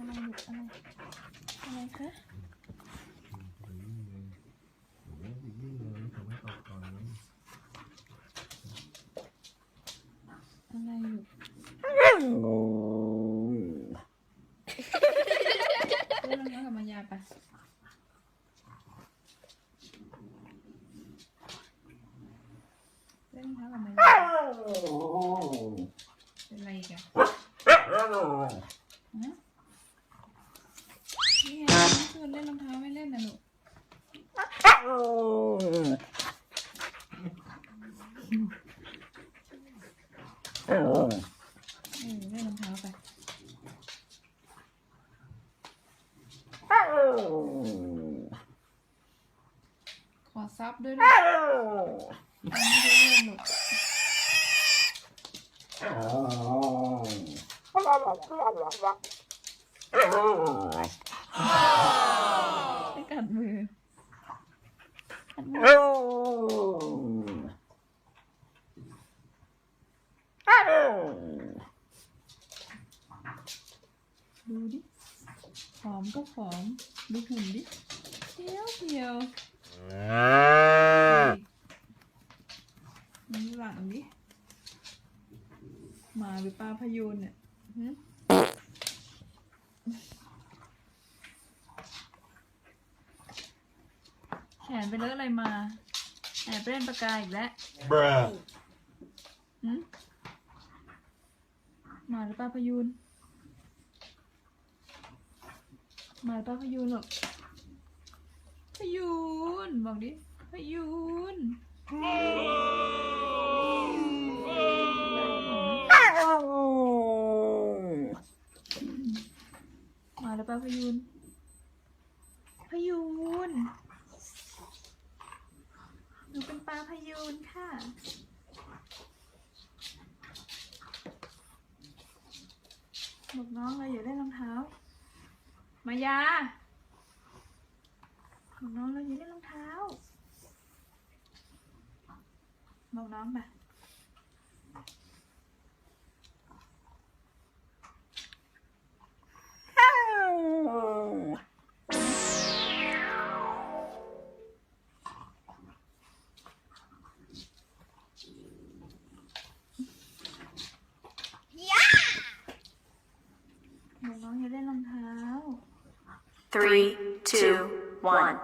อะไรลูกอะไรอะไรคะนี่เลยทำให้ตกก่อนเลยอะไรลูกเล่นรองเท้ากับมายาปะเล่นรองเท้ากับมายาเป็นอะไรอีกอะฮะนี่ ไงชวนเล่นรองเท้าไม่เล่นนะลูกเออเล่นรองเท้าไป ขอซับด้วยลูกอันนี้ด้วยเล่นลูก กัดมือกัดมือดูดิผอมก็ผอมดูหุ่นดิเพียวเพียวนี่หลังดิหมาหรือปลาพยูนเนี่ย แขนไปเลอะอะไรมา แอบไปเล่นปากกาอีกแล้ว Bruh หึหมาหรือปลาพยูนหมาหรือปลาพยูนหรอกพยูน บอกดิพยูนหมาหรือปลาพยูนพยูนหนูเป็นป ลาพยูนค่ะบอกน้องเลยอย่าเล่นรองเท้า มายาบอกน้องเลยอย่าเล่นรองเท้าบอกน้องไป Three, two, one.